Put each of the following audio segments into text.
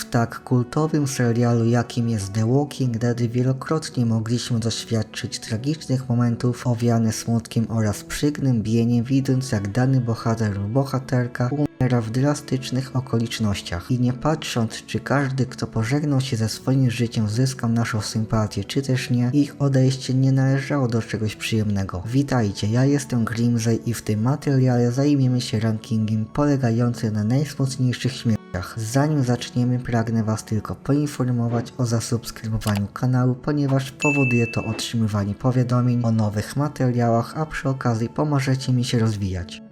W tak kultowym serialu jakim jest The Walking Dead wielokrotnie mogliśmy doświadczyć tragicznych momentów owiane smutkiem oraz przygnębieniem widząc jak dany bohater lub bohaterka w drastycznych okolicznościach. I nie patrząc czy każdy kto pożegnał się ze swoim życiem zyskał naszą sympatię czy też nie, ich odejście nie należało do czegoś przyjemnego. Witajcie, ja jestem Grimzey i w tym materiale zajmiemy się rankingiem polegającym na najsmutniejszych śmierciach. Zanim zaczniemy, pragnę Was tylko poinformować o zasubskrybowaniu kanału, ponieważ powoduje to otrzymywanie powiadomień o nowych materiałach, a przy okazji pomożecie mi się rozwijać.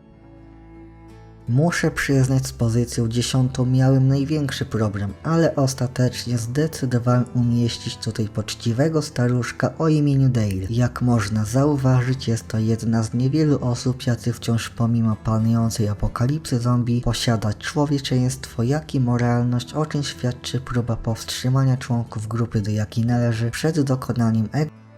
Muszę przyznać, z pozycją dziesiątą miałem największy problem, ale ostatecznie zdecydowałem umieścić tutaj poczciwego staruszka o imieniu Dale. Jak można zauważyć, jest to jedna z niewielu osób, jacy wciąż pomimo panującej apokalipsy zombie posiada człowieczeństwo, jak i moralność, o czym świadczy próba powstrzymania członków grupy, do jakiej należy, przed dokonaniem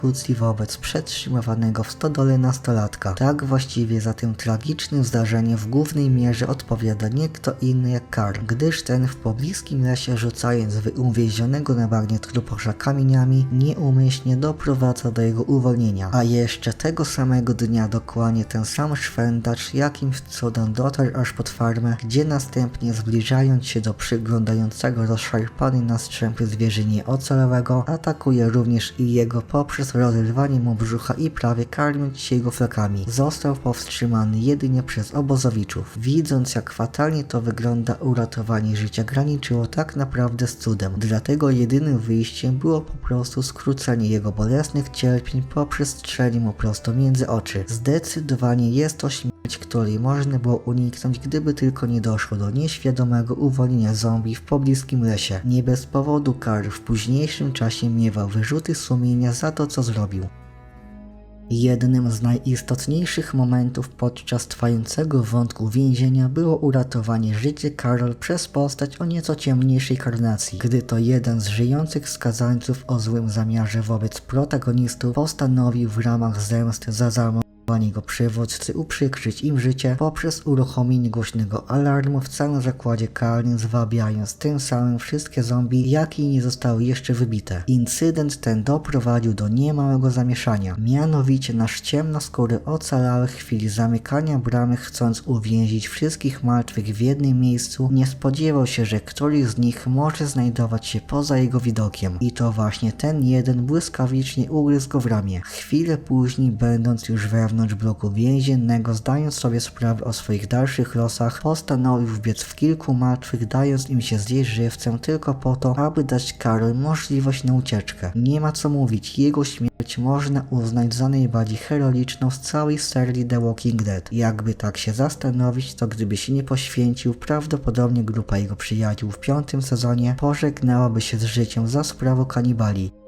egzekucji wobec przetrzymywanego w stodole nastolatka. Tak właściwie za tym tragicznym zdarzeniem w głównej mierze odpowiada nie kto inny jak Karl, gdyż ten w pobliskim lesie rzucając uwięzionego na bagnie trupoża kamieniami nieumyślnie doprowadza do jego uwolnienia. A jeszcze tego samego dnia dokładnie ten sam szwendacz jakimś cudem dotarł aż pod farmę, gdzie następnie zbliżając się do przyglądającego rozszarpanej na strzępy zwierzynie ocalałego, atakuje również i jego poprzez rozrywanie mu brzucha i prawie karmiąc jego flakami. Został powstrzymany jedynie przez obozowiczów. Widząc jak fatalnie to wygląda, uratowanie życia graniczyło tak naprawdę z cudem. Dlatego jedynym wyjściem było po prostu skrócenie jego bolesnych cierpień poprzez strzelenie mu prosto między oczy. Zdecydowanie jest to śmierć, której można było uniknąć, gdyby tylko nie doszło do nieświadomego uwolnienia zombie w pobliskim lesie. Nie bez powodu Karl w późniejszym czasie miewał wyrzuty sumienia za to, co zrobił. Jednym z najistotniejszych momentów podczas trwającego wątku więzienia było uratowanie życia Karol przez postać o nieco ciemniejszej karnacji, gdy to jeden z żyjących skazańców o złym zamiarze wobec protagonistów postanowił w ramach zemsty za zamordowanie jego przywódcy uprzykrzyć im życie poprzez uruchomienie głośnego alarmu w całym zakładzie karnym, zwabiając tym samym wszystkie zombie, jakie nie zostały jeszcze wybite. Incydent ten doprowadził do niemałego zamieszania. Mianowicie nasz ciemnoskóry ocalały w chwili zamykania bramy, chcąc uwięzić wszystkich martwych w jednym miejscu, nie spodziewał się, że któryś z nich może znajdować się poza jego widokiem. I to właśnie ten jeden błyskawicznie ugryzł go w ramię. Chwilę później, będąc już wewnątrz bloku więziennego, zdając sobie sprawę o swoich dalszych losach, postanowił wbiec w kilku martwych, dając im się zjeść żywcem tylko po to, aby dać Karol możliwość na ucieczkę. Nie ma co mówić, jego śmierć można uznać za najbardziej heroiczną z całej serii The Walking Dead. Jakby tak się zastanowić, to gdyby się nie poświęcił, prawdopodobnie grupa jego przyjaciół w piątym sezonie pożegnałaby się z życiem za sprawą kanibali.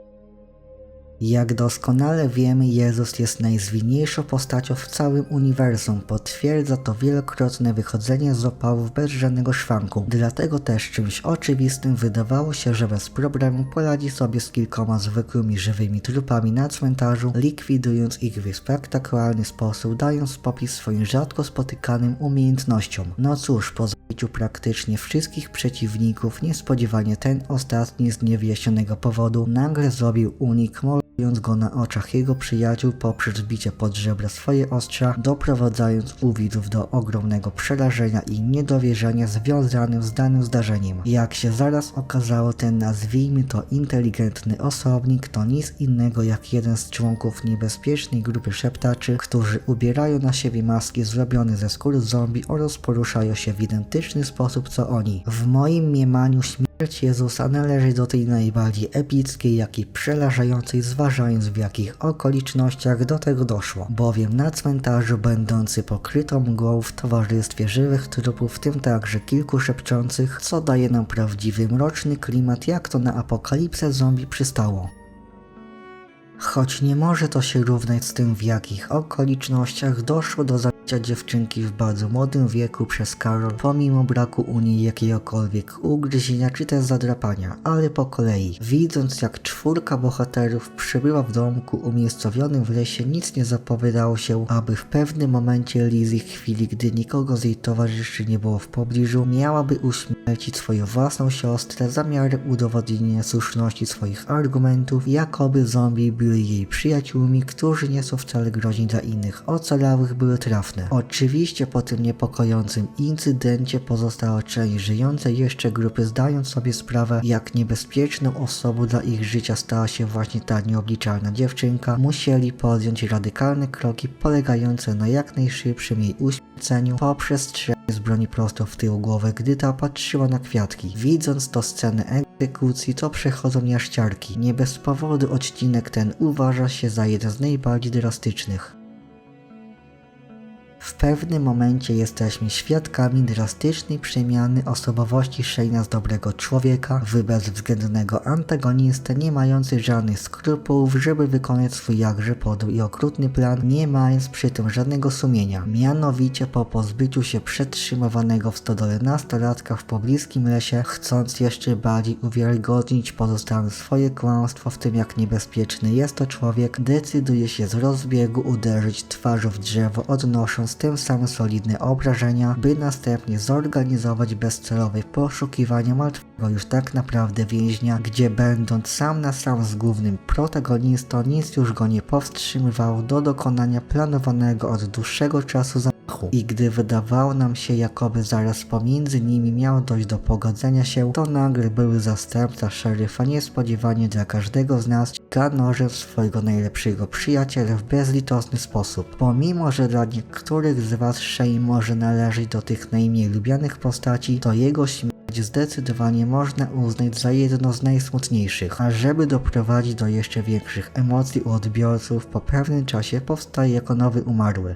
Jak doskonale wiemy, Jezus jest najzwinniejszą postacią w całym uniwersum. Potwierdza to wielokrotne wychodzenie z opałów bez żadnego szwanku. Dlatego też czymś oczywistym wydawało się, że bez problemu poradzi sobie z kilkoma zwykłymi żywymi trupami na cmentarzu, likwidując ich w spektakularny sposób, dając popis swoim rzadko spotykanym umiejętnościom. No cóż, po zabiciu praktycznie wszystkich przeciwników, niespodziewanie ten ostatni z niewyjaśnionego powodu nagle zrobił unik mordując go na oczach jego przyjaciół poprzez bicie pod żebra swoje ostrza, doprowadzając u widzów do ogromnego przerażenia i niedowierzania związanym z danym zdarzeniem. Jak się zaraz okazało, ten nazwijmy to inteligentny osobnik to nic innego jak jeden z członków niebezpiecznej grupy szeptaczy, którzy ubierają na siebie maski zrobione ze skóry zombie oraz poruszają się w identyczny sposób co oni. W moim mniemaniu śmierć Jezusa należy do tej najbardziej epickiej, jak i przerażającej, zważając w jakich okolicznościach do tego doszło. Bowiem na cmentarzu będący pokrytą mgłą w towarzystwie żywych trupów, w tym także kilku szepczących, co daje nam prawdziwy mroczny klimat, jak to na apokalipsę zombie przystało. Choć nie może to się równać z tym, w jakich okolicznościach doszło do zabicia dziewczynki w bardzo młodym wieku przez Karol, pomimo braku u niej jakiegokolwiek ugryzienia czy też zadrapania, ale po kolei. Widząc jak czwórka bohaterów przybyła w domku umiejscowionym w lesie, nic nie zapowiadało się, aby w pewnym momencie Lizzie w chwili, gdy nikogo z jej towarzyszy nie było w pobliżu, miałaby uśmiercić swoją własną siostrę zamiarem udowodnienia słuszności swoich argumentów, jakoby zombie byli jej przyjaciółmi, którzy nie są wcale groźni dla innych. Ocalałych były trafne. Oczywiście po tym niepokojącym incydencie pozostała część żyjącej jeszcze grupy zdając sobie sprawę, jak niebezpieczną osobą dla ich życia stała się właśnie ta nieobliczalna dziewczynka, musieli podjąć radykalne kroki polegające na jak najszybszym jej uśmierceniu poprzez strzelanie z broni prosto w tył głowy, gdy ta patrzyła na kwiatki. Widząc to scenę egzekucji, to przechodzą jaściarki. Nie bez powodu odcinek ten uważa się za jeden z najbardziej drastycznych. W pewnym momencie jesteśmy świadkami drastycznej przemiany osobowości Shane'a z dobrego człowieka w bezwzględnego antagonistę, nie mający żadnych skrupułów, żeby wykonać swój jakże podły i okrutny plan, nie mając przy tym żadnego sumienia. Mianowicie po pozbyciu się przetrzymywanego w stodole nastolatka w pobliskim lesie, chcąc jeszcze bardziej uwiarygodnić pozostałym swoje kłamstwo w tym jak niebezpieczny jest to człowiek, decyduje się z rozbiegu uderzyć twarzą w drzewo, odnosząc tym samym solidne obrażenia, by następnie zorganizować bezcelowe poszukiwanie martwego już tak naprawdę więźnia, gdzie będąc sam na sam z głównym protagonistą, nic już go nie powstrzymywało do dokonania planowanego od dłuższego czasu. I gdy wydawało nam się, jakoby zaraz pomiędzy nimi miało dojść do pogodzenia się, to nagle były zastępca szeryfa niespodziewanie dla każdego z nas dźga nożem swojego najlepszego przyjaciela w bezlitosny sposób. Pomimo, że dla niektórych z was Shane może należeć do tych najmniej lubianych postaci, to jego śmierć zdecydowanie można uznać za jedno z najsmutniejszych, a żeby doprowadzić do jeszcze większych emocji u odbiorców, po pewnym czasie powstaje jako nowy umarły.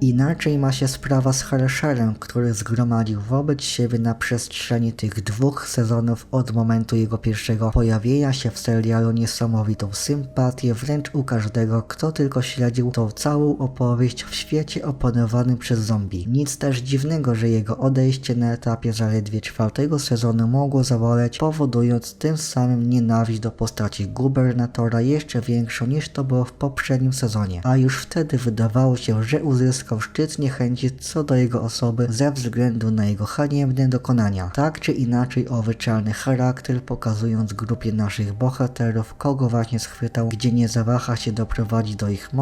Inaczej ma się sprawa z Harsherem, który zgromadził wobec siebie na przestrzeni tych dwóch sezonów od momentu jego pierwszego pojawienia się w serialu niesamowitą sympatię wręcz u każdego, kto tylko śledził tą całą opowieść w świecie opanowanym przez zombie. Nic też dziwnego, że jego odejście na etapie zaledwie czwartego sezonu mogło zaboleć, powodując tym samym nienawiść do postaci gubernatora jeszcze większą niż to było w poprzednim sezonie. A już wtedy wydawało się, że uzyskał szczyt niechęci co do jego osoby ze względu na jego haniebne dokonania. Tak czy inaczej owy czarny charakter pokazując grupie naszych bohaterów kogo właśnie schwytał, gdzie nie zawaha się doprowadzić do ich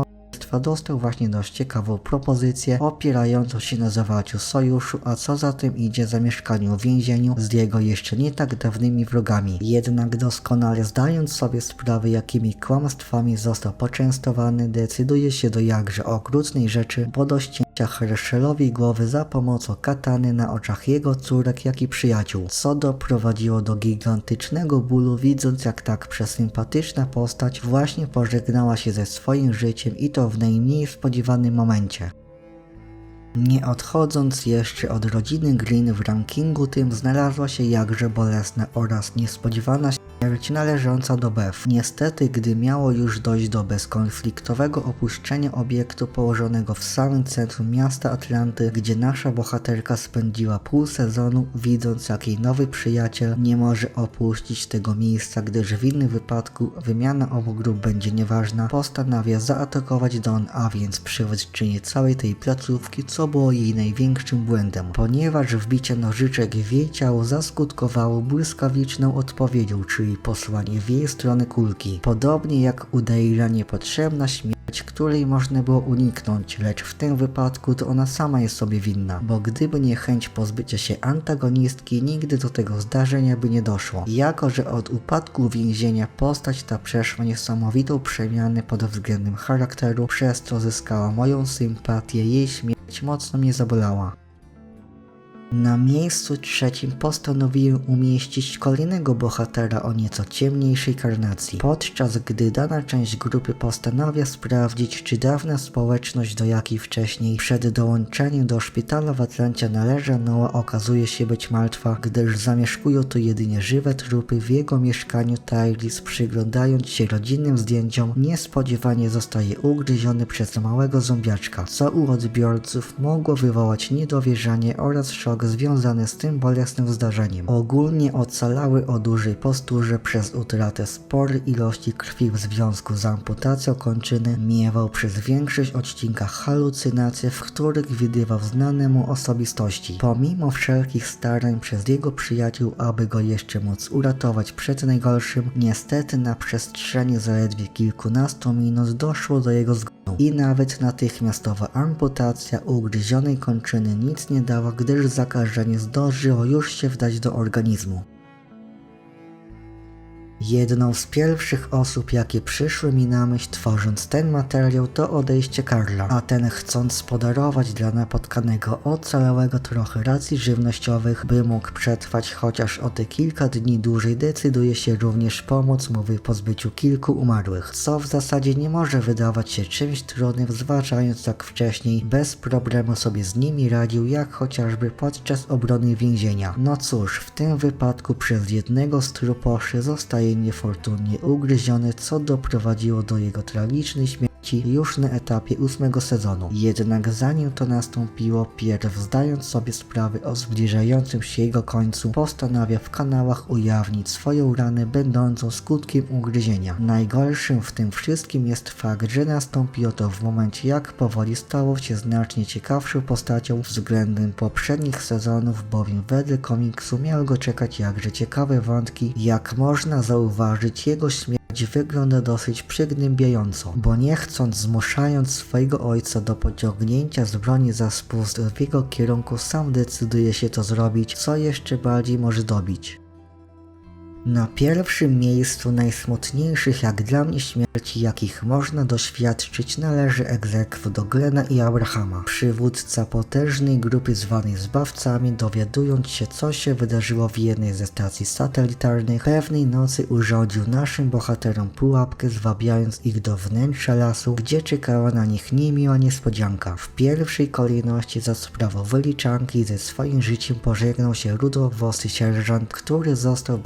morderstwa, dostał właśnie dość ciekawą propozycję opierającą się na zawarciu sojuszu, a co za tym idzie zamieszkaniu w więzieniu z jego jeszcze nie tak dawnymi wrogami. Jednak doskonale zdając sobie sprawę jakimi kłamstwami został poczęstowany, decyduje się do jakże okrutnej rzeczy, bo do ścięcia Hershelowi głowy za pomocą katany na oczach jego córek, jak i przyjaciół, co doprowadziło do gigantycznego bólu widząc jak tak przesympatyczna postać właśnie pożegnała się ze swoim życiem i to w najmniej spodziewanym momencie. Nie odchodząc jeszcze od rodziny Green w rankingu tym znalazła się jakże bolesna oraz niespodziewana śmierć należąca do Beth. Niestety, gdy miało już dojść do bezkonfliktowego opuszczenia obiektu położonego w samym centrum miasta Atlanty, gdzie nasza bohaterka spędziła pół sezonu, widząc jak jej nowy przyjaciel nie może opuścić tego miejsca, gdyż w innym wypadku wymiana obu grup będzie nieważna, postanawia zaatakować Don, a więc przywódczynię całej tej placówki, co było jej największym błędem, ponieważ wbicie nożyczek w jej ciało zaskutkowało błyskawiczną odpowiedzią, czyli posłanie w jej stronę kulki. Podobnie jak u Dale'a niepotrzebna śmierć, której można było uniknąć, lecz w tym wypadku to ona sama jest sobie winna, bo gdyby nie chęć pozbycia się antagonistki, nigdy do tego zdarzenia by nie doszło. Jako, że od upadku więzienia postać ta przeszła niesamowitą przemianę pod względem charakteru, przez co zyskała moją sympatię, jej śmierć mocno mnie zabolała. Na miejscu trzecim postanowiłem umieścić kolejnego bohatera o nieco ciemniejszej karnacji, podczas gdy dana część grupy postanawia sprawdzić, czy dawna społeczność, do jakiej wcześniej przed dołączeniem do szpitala w Atlancie należała, okazuje się być martwa, gdyż zamieszkują tu jedynie żywe trupy. W jego mieszkaniu Tyrese, przyglądając się rodzinnym zdjęciom, niespodziewanie zostaje ugryziony przez małego zombiaczka, co u odbiorców mogło wywołać niedowierzanie oraz szok związany z tym bolesnym zdarzeniem. Ogólnie ocalały o dużej posturze przez utratę sporej ilości krwi w związku z amputacją kończyny miewał przez większość odcinka halucynacje, w których widywał znane mu osobistości. Pomimo wszelkich starań przez jego przyjaciół, aby go jeszcze móc uratować przed najgorszym, niestety na przestrzeni zaledwie kilkunastu minut doszło do jego zgonu. I nawet natychmiastowa amputacja ugryzionej kończyny nic nie dała, gdyż zakażenie zdążyło już się wdać do organizmu. Jedną z pierwszych osób, jakie przyszły mi na myśl tworząc ten materiał, to odejście Karla, a ten chcąc podarować dla napotkanego ocalałego trochę racji żywnościowych, by mógł przetrwać chociaż o te kilka dni dłużej, decyduje się również pomóc mu w pozbyciu kilku umarłych, co w zasadzie nie może wydawać się czymś trudnym, zważając jak wcześniej bez problemu sobie z nimi radził, jak chociażby podczas obrony więzienia. No cóż, w tym wypadku przez jednego z truposzy zostaje niefortunnie ugryziony, co doprowadziło do jego tragicznej śmierci już na etapie ósmego sezonu. Jednak zanim to nastąpiło, pierw zdając sobie sprawę o zbliżającym się jego końcu, postanawia w kanałach ujawnić swoją ranę będącą skutkiem ugryzienia. Najgorszym w tym wszystkim jest fakt, że nastąpiło to w momencie jak powoli stało się znacznie ciekawszą postacią względem poprzednich sezonów, bowiem wedle komiksu miały go czekać jakże ciekawe wątki, jak można zauważyć jego śmierć wygląda dosyć przygnębiająco, bo nie chcąc zmuszając swojego ojca do pociągnięcia z broni za spust w jego kierunku, sam decyduje się to zrobić, co jeszcze bardziej może dobić. Na pierwszym miejscu najsmutniejszych jak dla mnie śmierci, jakich można doświadczyć, należy egzekw do Glena i Abrahama. Przywódca potężnej grupy zwanej Zbawcami, dowiadując się co się wydarzyło w jednej ze stacji satelitarnych, pewnej nocy urządził naszym bohaterom pułapkę, zwabiając ich do wnętrza lasu, gdzie czekała na nich niemiła niespodzianka. W pierwszej kolejności za sprawą wyliczanki ze swoim życiem pożegnał się rudowłosy sierżant, który został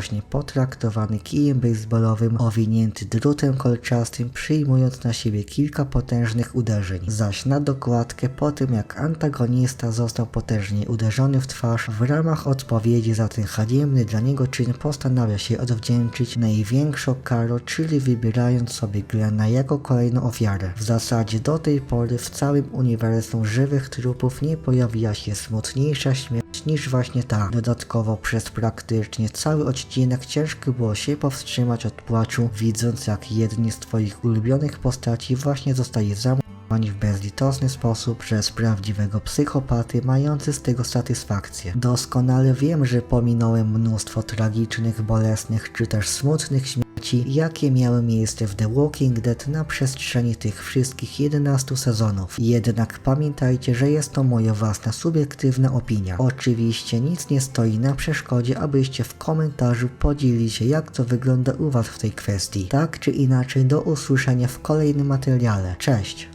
bezlitośnie potraktowany kijem baseballowym owinięty drutem kolczastym, przyjmując na siebie kilka potężnych uderzeń. Zaś na dokładkę po tym jak antagonista został potężnie uderzony w twarz, w ramach odpowiedzi za ten haniebny dla niego czyn postanawia się odwdzięczyć największą karą, czyli wybierając sobie Glena jako kolejną ofiarę. W zasadzie do tej pory w całym uniwersum żywych trupów nie pojawiła się smutniejsza śmierć niż właśnie ta. Dodatkowo przez praktycznie cały odcinek ciężko było się powstrzymać od płaczu, widząc jak jedni z twoich ulubionych postaci właśnie zostaje zamordowani w bezlitosny sposób przez prawdziwego psychopaty mający z tego satysfakcję. Doskonale wiem, że pominąłem mnóstwo tragicznych, bolesnych czy też smutnych śmierci, jakie miały miejsce w The Walking Dead na przestrzeni tych wszystkich 11 sezonów. Jednak pamiętajcie, że jest to moja własna subiektywna opinia. Oczywiście nic nie stoi na przeszkodzie, abyście w komentarzu podzielili się jak to wygląda u Was w tej kwestii. Tak czy inaczej do usłyszenia w kolejnym materiale. Cześć!